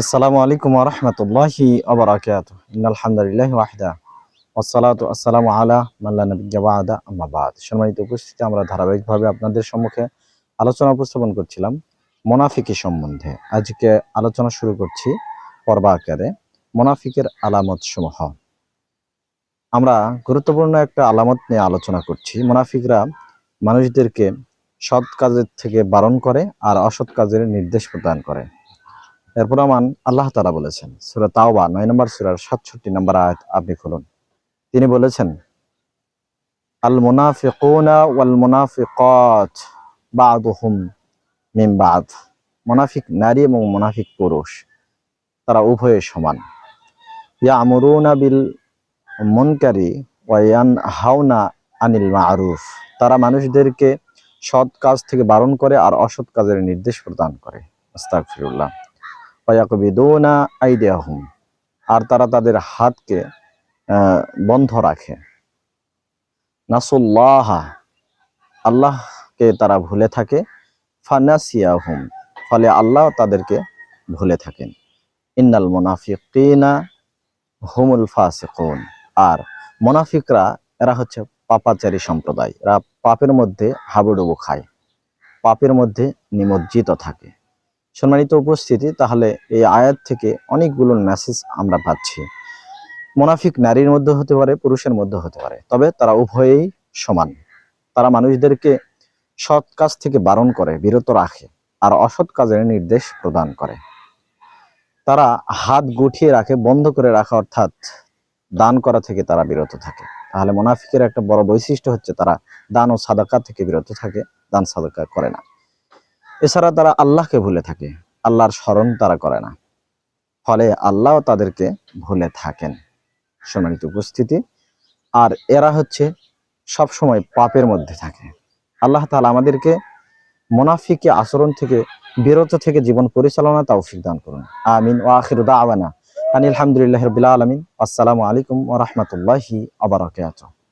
আসসালামু আলাইকুম রহমতুল্লাহি আবরাকাত আলহামদুলিল্লাহ ওয়াহদা। ওসালাত আসসালামু আলা মাল্লা নবী জাবাদা আম্মাবাদ সম্মানিত উপস্থিতি আমরা ধারাবাহিকভাবে আপনাদের সম্মুখে আলোচনা উপস্থাপন করছিলাম মোনাফিকি সম্বন্ধে। আজকে আলোচনা শুরু করছি পর্বা আকারে মোনাফিকের আলামত সমূহ আমরা গুরুত্বপূর্ণ একটা আলামত নিয়ে আলোচনা করছি। মোনাফিকরা মানুষদেরকে সৎ কাজের থেকে বারণ করে আর অসৎ কাজের নির্দেশ প্রদান করে। এর প্রমাণ আল্লাহ তালা বলেছেন, সুরা তাওবা নয় নম্বর সুরার সাতষট্টি নম্বর আয়াত আপনি খুলুন। তিনি বলেছেন, আল মুনাফিকুনা ওয়াল মুনাফিকাত বাদুহুম মিন বাদ। মুনাফিক নারী এবং মুনাফিক পুরুষ, তারা উভয়ে সমান। ইয়ামুরুনা বিল মুনকারি ওয়ান হাওনা আনিল মারুফ। তারা মানুষদেরকে সৎ কাজ থেকে বারণ করে আর অসৎ কাজের নির্দেশ প্রদান করে। আস্তাগফিরুল্লাহ। ওয়াকবিদুনা আইদিয়াহুম, আর তারা তাদের হাতকে বন্ধ রাখে। নাসুল্লাহ, আল্লাহকে তারা ভুলে থাকে। ফানাসিয়াহুম, ফলে আল্লাহ তাদেরকে ভুলে থাকেন। ইন্নাল মুনাফিকিনা হুমুল ফাসিকুন, আর মোনাফিকরা, এরা হচ্ছে পাপাচারী সম্প্রদায়। এরা পাপের মধ্যে হাবুডুবু খায়, পাপের মধ্যে নিমজ্জিত থাকে। সম্মানিত উপস্থিতি, তাহলে এই আয়াত থেকে অনেকগুলো মেসেজ আমরা পাচ্ছি। মোনাফিক নারীর মধ্যে হতে পারে, পুরুষের মধ্যে হতে পারে। তবে তারা উভয়েই সমান। তারা মানুষদেরকে সৎ কাজ থেকে বারণ করে, বিরত রাখে, আর অসৎ কাজের নির্দেশ প্রদান করে। তারা হাত গুটিয়ে রাখে, বন্ধ করে রাখা, অর্থাৎ দান করা থেকে তারা বিরত থাকে। তাহলে মোনাফিকের একটা বড় বৈশিষ্ট্য হচ্ছে, তারা দান ও সাদাকা থেকে বিরত থাকে, দান সাদাকা করে না। এছাড়া তারা আল্লাহকে ভুলে থাকে। আল্লাহর স্মরণ তারা করে না। ফলে আল্লাহ তাদেরকে ভুলে থাকেন। সম্মানিত উপস্থিতি। আর এরা হচ্ছে সব সময় পাপের মধ্যে থাকে। আল্লাহ তাআলা আমাদেরকে মোনাফিকে আচরণ থেকে, বিরত থেকে জীবন পরিচালনা তৌফিক দান করুন। আমিন। ও আখিরু দাওয়ানা। আনিল হামদুলিল্লাহি রাব্বিল আলামিন। আসসালামু আলাইকুম ওয়া রাহমাতুল্লাহি ওয়া বারাকাতুহু।